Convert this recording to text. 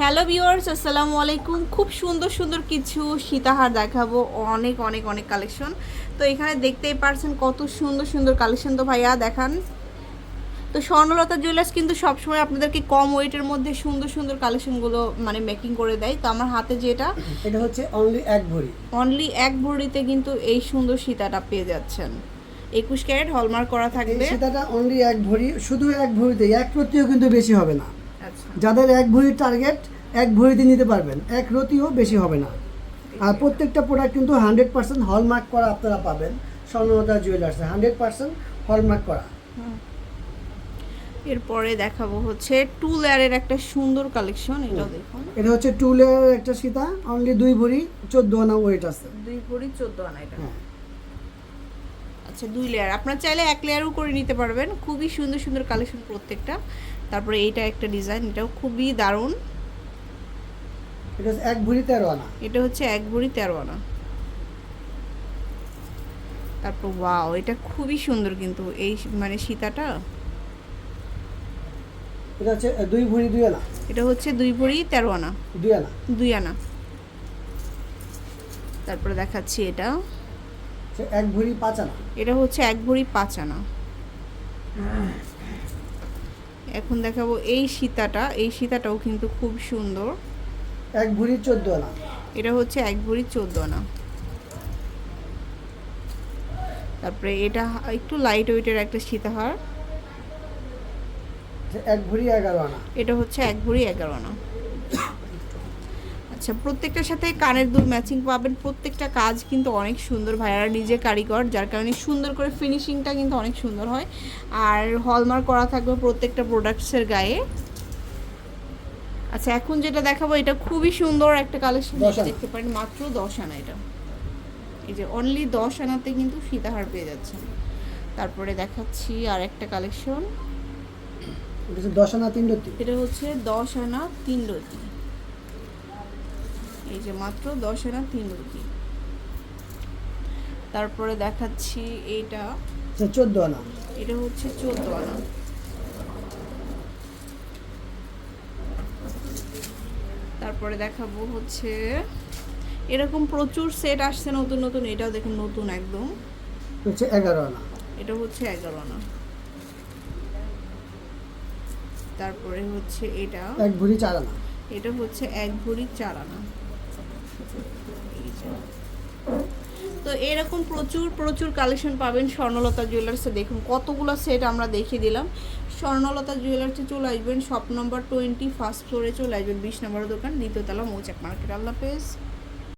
Hello viewers আসসালামু আলাইকুম। খুব সুন্দর সুন্দর কিছু সীতাহার দেখাবো। অনেক অনেক অনেক কালেকশন। তো এখানে দেখতেই পারছেন কত সুন্দর সুন্দর কালেকশন তো ভাইয়া দেখান। তো স্বর্ণলতা জুয়েলার্স কিন্তু সবসময় আপনাদেরকে কম ওয়েটের মধ্যে সুন্দর সুন্দর কালেকশনগুলো মানে মেকিং করে দেয়। তো আমার হাতে যেটা এটা হচ্ছে অনলি এক ভরি। অনলি এক ভরিতে কিন্তু এই সুন্দর সীতাটা পেয়ে যাচ্ছেন। একুশ ক্যারেট হলমার্ক করা থাকবে। সেটাটা অনলি এক ভরি শুধু এক ভরিতে এক প্রতিও কিন্তু বেশি হবে না। যাদের এক ভরির টার্গেট এক ভরিতে নিতে পারবেন। এক রতিও বেশি হবে না। আর প্রত্যেকটা প্রোডাক্ট কিন্তু হান্ড্রেড পার্সেন্ট হলমার্ক করা আপনারা পাবেন। স্বর্ণলতা জুয়েলার্সে হান্ড্রেড পার্সেন্ট হলমার্ক করা। এরপরে দেখাবো হচ্ছে টু লেয়ারের একটা সুন্দর কালেকশন এটাও দেখুন। এটা হচ্ছে টু লেয়ার একটা সীতা অনলি দুই ভরি চোদ্দ আনা ওয়েট আছে। দুই ভরি চোদ্দ আনা এটা। হ্যাঁ। আচ্ছা দুই লেয়ার আপনার চাইলে এক লেয়ারও করে নিতে পারবেন। খুবই সুন্দর সুন্দর কালেকশন প্রত্যেকটা। তারপরে এইটা একটা ডিজাইন এটাও খুবই দারুণ। এটা এক ভরি তেরো আনা। এটা হচ্ছে এক ভরি তেরো আনা। তারপর ওয়াও এটা খুবই সুন্দর কিন্তু এই মানে সীতাটা। এটা হচ্ছে দুই ভরি দুই আনা। এটা হচ্ছে দুই ভরি তেরো আনা। দুই আনা। দুই আনা। তারপরে দেখাচ্ছি এটা। এক ভরি পাঁচানা এটা হচ্ছে এক ভরি পাঁচ আনা। এখন দেখাবো এই সীতাটা। এই সীতাটাও কিন্তু খুব সুন্দর। এক ভরি চোদ্দ আনা। এটা হচ্ছে এক ভরি চোদ্দ আনা। তারপরে এটা একটু লাইট ওয়েটের একটা সীতাহার। এক ভরি এগারো আনা। এটা হচ্ছে এক ভরি এগারো আনা। আচ্ছা প্রত্যেকটার সাথে কানের দুল ম্যাচিং পাবেন। প্রত্যেকটা কাজ কিন্তু অনেক সুন্দর ভাইয়ারা নিজে কারিগর যার কারণে সুন্দর করে ফিনিশিংটা কিন্তু অনেক সুন্দর হয়। আর হলমার্ক করা থাকবে প্রত্যেকটা প্রোডাক্টসের গায়ে। আচ্ছা এখন যেটা দেখাবো এটা খুবই সুন্দর একটা কালেকশন দেখতে পারেন। মাত্র দশ আনা এটা। এই যে অনলি দশ আনাতে কিন্তু সীতাহার পেয়ে যাচ্ছেন। তারপরে দেখাচ্ছি আর একটা কালেকশন দশ আনা তিন রতি। এটা হচ্ছে দশ আনা তিন রতি। এই যে মাত্র দশ আনা তিন রতি তারপরে দেখাচ্ছি এইটা। চোদ্দ আনা এটা হচ্ছে চোদ্দ আনা তারপরে দেখাবো হচ্ছে এরকম প্রচুর সেট আসছে নতুন নতুন এটাও দেখুন নতুন একদম। হচ্ছে এগারো আনা এটা হচ্ছে এগারো আনা তারপরে হচ্ছে এটা। এক ভরি চার আনা এটা হচ্ছে এক ভরি চার আনা। তো এরকম প্রচুর প্রচুর কালেকশন পাবেন স্বর্ণলতা জুয়েলার্সে দেখুন, কতগুলো সেট আমরা দেখিয়ে দিলাম। স্বর্ণলতা জুয়েলার্সে চলে আসবেন শপ নম্বর টোয়েন্টি ফার্স্ট ফ্লোরে চলে আসবেন, বিশ নম্বর দোকান দ্বিতীয়তলা মৌচাক মার্কেট আল্লাহ হাফেজ।